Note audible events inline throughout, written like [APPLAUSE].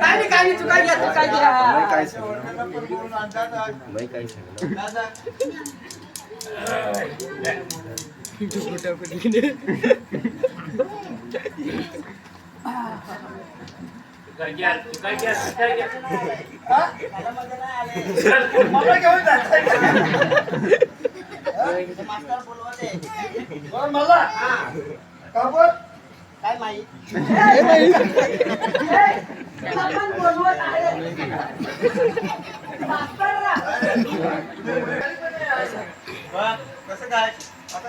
काय काय नाही तू काय घ्या काय मला काय माहीत. कसं काय आता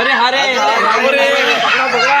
अरे हरे अरे पकडा पकडा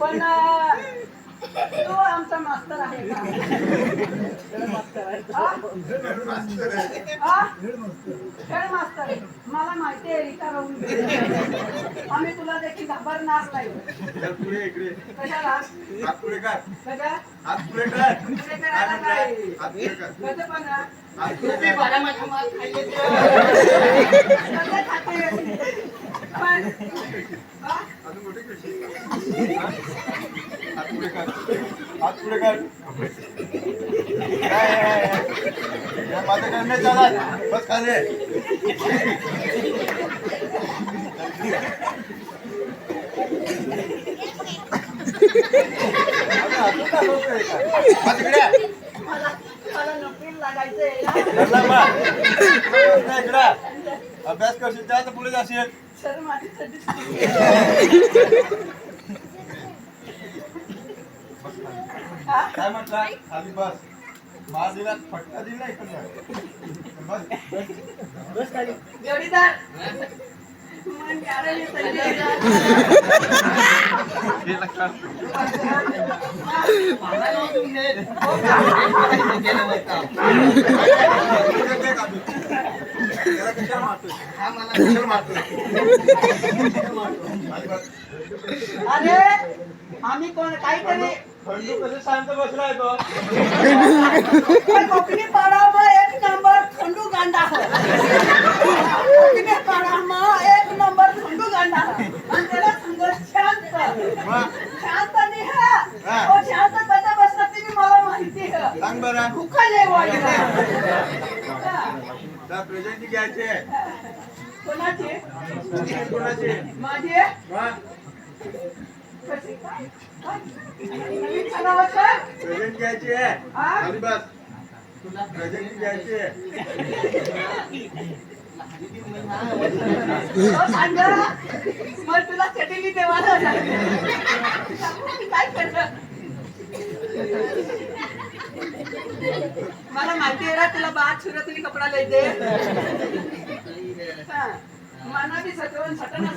पण अं, तो आमचा मास्तर आहे मास्तर. मला माहिती आहे रिका राहून. आम्ही तुला देखील घाबरणार नाही. कशाला? कशा कसं पण हा? हात पुढे तुम्ही कर बघा माझा माल खाल्ले कसं खाते? पण हा? अजून कुठे करशील हा? हात पुढे कर हात पुढे कर काय आहे, आहे, आहे. या माझ्याकडे नाही चालत बस खाली अरे, अजून दाखवतोय का? बस इकडे. मला मला नोकरी लागायचंय ना. धरला बा. बस अभ्यास करशील त्या पुढे जाशील सर माझ्यासाठी हा? काय म्हटलं? खाली बस. मार दिला फटका दिला इकडे. बस. संजय त्याला कशाला मारतोय ઠંડુ પછી શાંત બસરાય પાડામાં એક નંબર ઠંડુ ગાંડા પાડામાં એક નંબર ઠંડુ ગાંડા હોય. બધા બસતી ની મારા માહિતી હે. છે. प्रेझेंट घ्यायची आहे. खाली बस. प्रेझेंट घ्यायची आहे. मग तुला देवाला काय मला माहिती आहे ना तुला बात सुरतली कपडा लय दे. मना बी सटना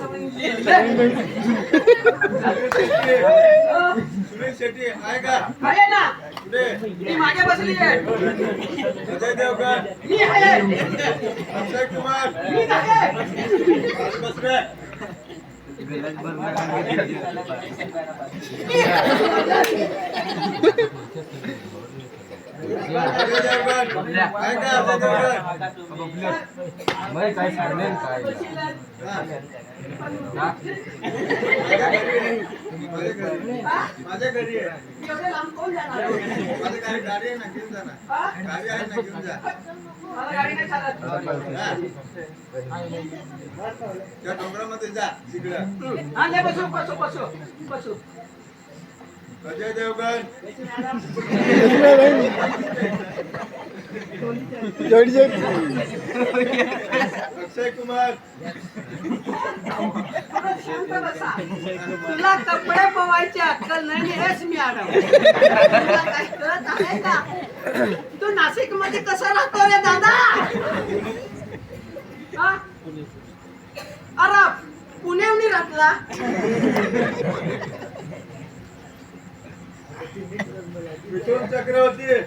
सुनील शेट्टी आहे का? आहे ना. कुठे? मी मागे बसली आहे. अजय देवगण मी आहे. अक्षय कुमार. मी आहे. खाली बस रे अजय देवगण आहे का अजय देवगण काय सांगेल काय हा. माझ्या घरी आहे. माझ्या घरी माझ्या घरी आहे एवढे लांब कोण जाणार माझ्या घरी गाडी आहे ना घेऊन जा ना हा? गाडी आहे ना घेऊन जा मला गाडी नाही चालत हा. त्या डोंगरामध्ये जा तिकडं हा नाही बसू बसू बसू बसू अजय देवगण. अक्षय कुमार. थोडं शांत बसा तुला कपडे पवायची अक्कल नाही हेच मी मॅडम तुला काय कळत आहे का? तू नाशिकमध्ये कसा राहतो रे दादा? हा? अरे पुण्याहून राहतला? विठोल चक्रवर्ती. ए,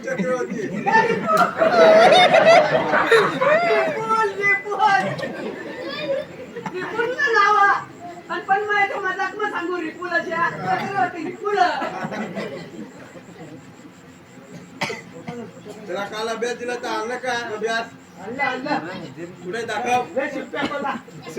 चक्रवर्ती. पण माझ्या मजाक मग सांगू रिपुलाच्या चक्रवर्ती रिपुल त्याला काल अभ्यास दिला तर आणलं का अभ्यास? पुढे दाखव? [LAUGHS]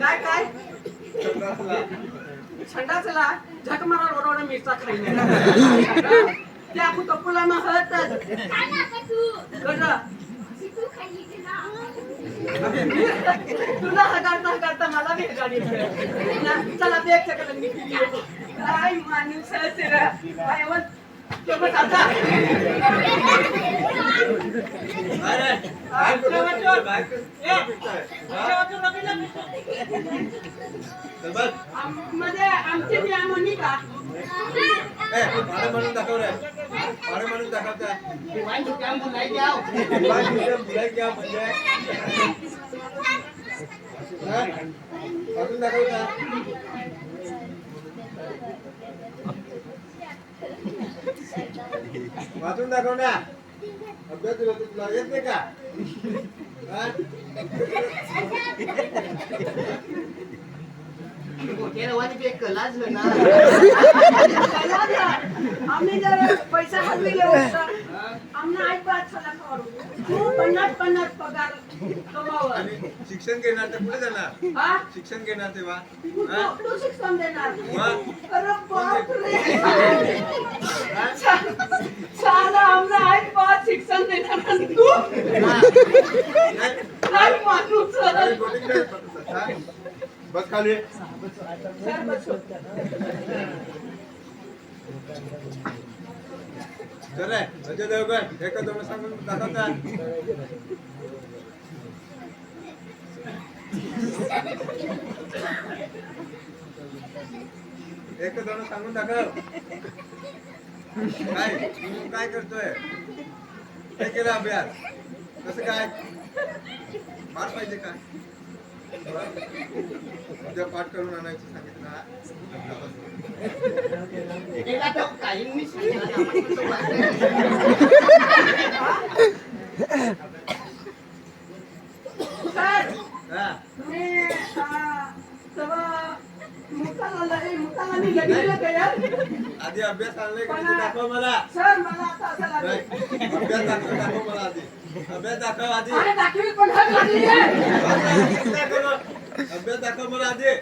काय काय संडासला झक मारा ओरडा मिरचा खाईने त्या आपण कपुला मग हळतच तुला हगारता हगारता मला बी गाडी चला ते एक सेकंद मी काय माणूस आहे म्हणून दाखव रे भाडं म्हणून दाखवता वाईन दुकान बुलाई जाओ बाय मुझे बुलाई क्या म्हणजे हा? अजून दाखवता वाचून दाखव ना अभ्यास दिला तर तुला येत नाही का हा? मोठ्या रवानी बी एक कलाच ना चला ना. आम्ही जर पैसा हलवी घेऊ आमना आई पाच साला करू पन्नास पन्नास पगार कमावर आणि शिक्षण घेणार ते पुढे जाणार? हा? शिक्षण घेणार तेव्हा? तू हा? तू शिक्षण देणार. मग? अरे बापरे. साला आमना आई पाच शिक्षण देणार. आणि तू? नाही. काय माणूस अरे, बोटिंग नाही पकडत, हा? बस खाली. सर बसो अजय देवगण एका दोन सांगून दाखवता एक दोन सांगून दाखव? काय काय करतोय? काय केलं अभ्यास? कसं काय? मार पाहिजे का? उद्या पाठ करून आणायचं सांगितलं? आधी अभ्यास आणलाय का? दाखव मला. सर मला आता असं नाही, लागलं अभ्यास दाखव दाखव मला आधी. अभ्यास दाखव आधी अरे दाखवी पण हात लागली आहे. दाखव ना. अभ्यास दाखव मला आधी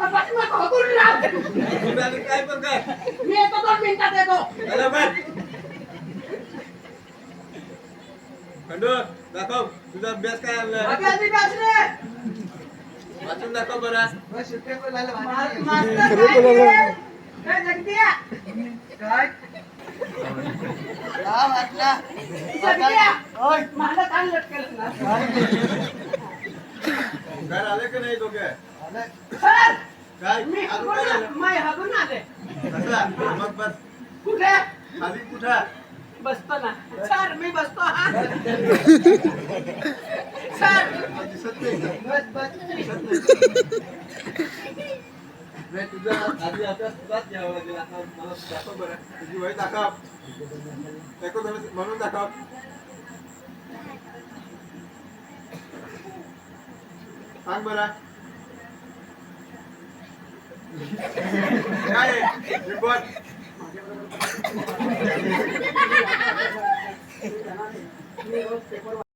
पाठीमागं हकलून लाव. तुम्ही आधी काय पण काय मी येतो दोन मिनिटात येतो हॅलो बाय खंडू दाखव तुझा अभ्यास काय आणलाय अभि आधी बस रे वाचून दाखव बरं बस सुट्टे पण झालं मा- भाजी. मास्तर काय केलंय? ए, जगदिया काय काय आले का नाही दोघे काय मी हगून आले मग बस कुठे खाली कुठं बसतो ना सर मी बसतो हा सर दिसत नाही? बस बस नाही. तुझा आधी अभ्यास तुलाच घ्यावा लागेल. आता मला दाखव बरं. तुझी वय दाखव. दाखव म्हणून दाखव. सांग बरं. काय आहे? रिपोर्ट. पेपर